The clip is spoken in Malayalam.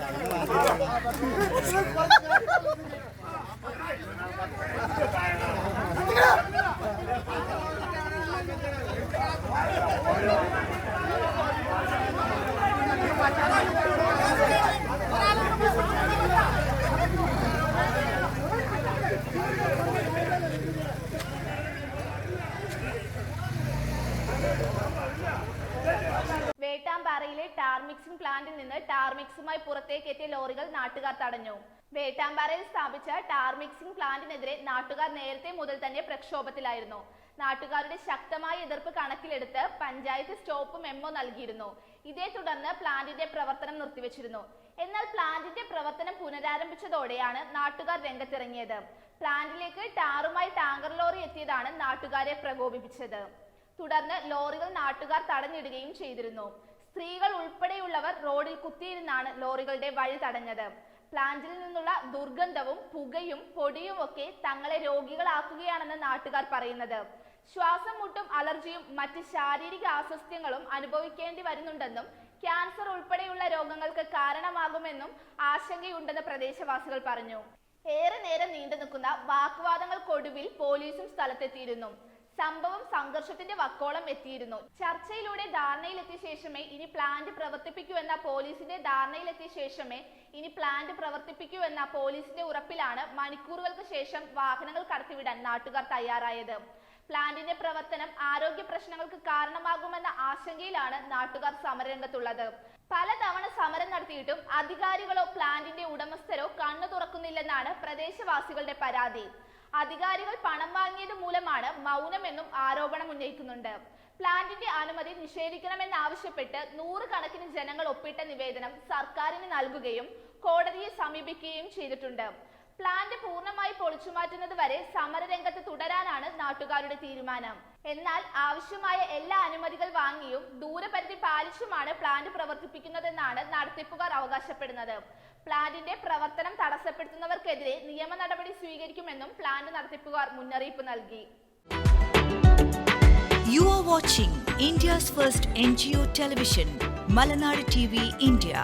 Thank you. വേട്ടാമ്പാറയിലെ ടാർ മിക്സിംഗ് പ്ലാന്റിൽ നിന്ന് ടാർ മിക്സുമായി പുറത്തേക്ക് എത്തിയ ലോറികൾ നാട്ടുകാർ തടഞ്ഞു. വേട്ടാമ്പാറയിൽ സ്ഥാപിച്ച ടാർ മിക്സിംഗ് പ്ലാന്റിനെതിരെ നാട്ടുകാർ നേരത്തെ മുതൽ തന്നെ പ്രക്ഷോഭത്തിലായിരുന്നു. നാട്ടുകാരുടെ ശക്തമായ എതിർപ്പ് കണക്കിലെടുത്ത് പഞ്ചായത്ത് സ്റ്റോപ്പ് മെമ്മോ നൽകിയിരുന്നു. ഇതേ തുടർന്ന് പ്ലാന്റിന്റെ പ്രവർത്തനം നിർത്തിവെച്ചിരുന്നു. എന്നാൽ പ്ലാന്റിന്റെ പ്രവർത്തനം പുനരാരംഭിച്ചതോടെയാണ് നാട്ടുകാർ രംഗത്തിറങ്ങിയത്. പ്ലാന്റിലേക്ക് ടാറുമായി ടാങ്കർ ലോറി എത്തിയതാണ് നാട്ടുകാരെ പ്രകോപിപ്പിച്ചത്. തുടർന്ന് ലോറികൾ നാട്ടുകാർ തടഞ്ഞിടുകയും ചെയ്തിരുന്നു. സ്ത്രീകൾ ഉൾപ്പെടെയുള്ളവർ റോഡിൽ കുത്തിയിരുന്നാണ് ലോറികളുടെ വഴി തടഞ്ഞത്. പ്ലാന്റിൽ നിന്നുള്ള ദുർഗന്ധവും പുകയും പൊടിയും ഒക്കെ തങ്ങളെ രോഗികളാക്കുകയാണെന്ന് നാട്ടുകാർ പറയുന്നത്. ശ്വാസം മുട്ടും അലർജിയും മറ്റ് ശാരീരിക അസ്വസ്ഥ്യങ്ങളും അനുഭവിക്കേണ്ടി വരുന്നുണ്ടെന്നും ക്യാൻസർ ഉൾപ്പെടെയുള്ള രോഗങ്ങൾക്ക് കാരണമാകുമെന്നും ആശങ്കയുണ്ടെന്ന് പ്രദേശവാസികൾ പറഞ്ഞു. ഏറെ നേരം നീണ്ടു നിൽക്കുന്ന വാഗ്വാദങ്ങൾക്കൊടുവിൽ പോലീസും സ്ഥലത്തെത്തിയിരുന്നു. സംഭവം സംഘർഷത്തിന്റെ വക്കോളം എത്തിയിരുന്നു. ചർച്ചയിലൂടെ ധാരണയിലെത്തിയ ശേഷമേ ഇനി പ്ലാന്റ് പ്രവർത്തിപ്പിക്കൂ എന്ന പോലീസിന്റെ ധാരണയിലെത്തിയ ശേഷമേ ഇനി പ്ലാന്റ് പ്രവർത്തിപ്പിക്കൂ എന്ന പോലീസിന്റെ ഉറപ്പിലാണ് മണിക്കൂറുകൾക്ക് ശേഷം വാഹനങ്ങൾ കടത്തിവിടാൻ നാട്ടുകാർ തയ്യാറായത്. പ്ലാന്റിന്റെ പ്രവർത്തനം ആരോഗ്യ പ്രശ്നങ്ങൾക്ക് കാരണമാകുമെന്ന ആശങ്കയിലാണ് നാട്ടുകാർ സമരരംഗത്തുള്ളത്. പലതവണ സമരം നടത്തിയിട്ടും അധികാരികളോ പ്ലാന്റിന്റെ ഉടമസ്ഥരോ കണ്ണു തുറക്കുന്നില്ലെന്നാണ് പ്രദേശവാസികളുടെ പരാതി. അധികാരികൾ പണം വാങ്ങിയത് മൂലമാണ് മൗനമെന്നും ആരോപണം ഉന്നയിക്കുന്നുണ്ട്. പ്ലാന്റിന്റെ അനുമതി നിഷേധിക്കണമെന്നാവശ്യപ്പെട്ട് നൂറുകണക്കിന് ജനങ്ങൾ ഒപ്പിട്ട നിവേദനം സർക്കാരിന് നൽകുകയും കോടതിയെ സമീപിക്കുകയും ചെയ്തിട്ടുണ്ട്. പ്ലാന്റ് പൂർണമായി പൊളിച്ചുമാറ്റുന്നത് വരെ സമരരംഗത്ത് തുടരാനാണ് നാട്ടുകാരുടെ തീരുമാനം. എന്നാൽ ആവശ്യമായ എല്ലാ അനുമതികൾ വാങ്ങിയും ദൂരപരിധി പാലിച്ചുമാണ് പ്ലാന്റ് പ്രവർത്തിപ്പിക്കുന്നതെന്നാണ് നടത്തിപ്പുകാർ അവകാശപ്പെടുന്നത്. പ്ലാന്റിന്റെ പ്രവർത്തനം തടസ്സപ്പെടുത്തുന്നവർക്കെതിരെ നിയമ നടപടി സ്വീകരിക്കുമെന്നും പ്ലാന്റ് നടത്തിപ്പുകാർ മുന്നറിയിപ്പ് നൽകി You are watching India's first NGO television, T TV India.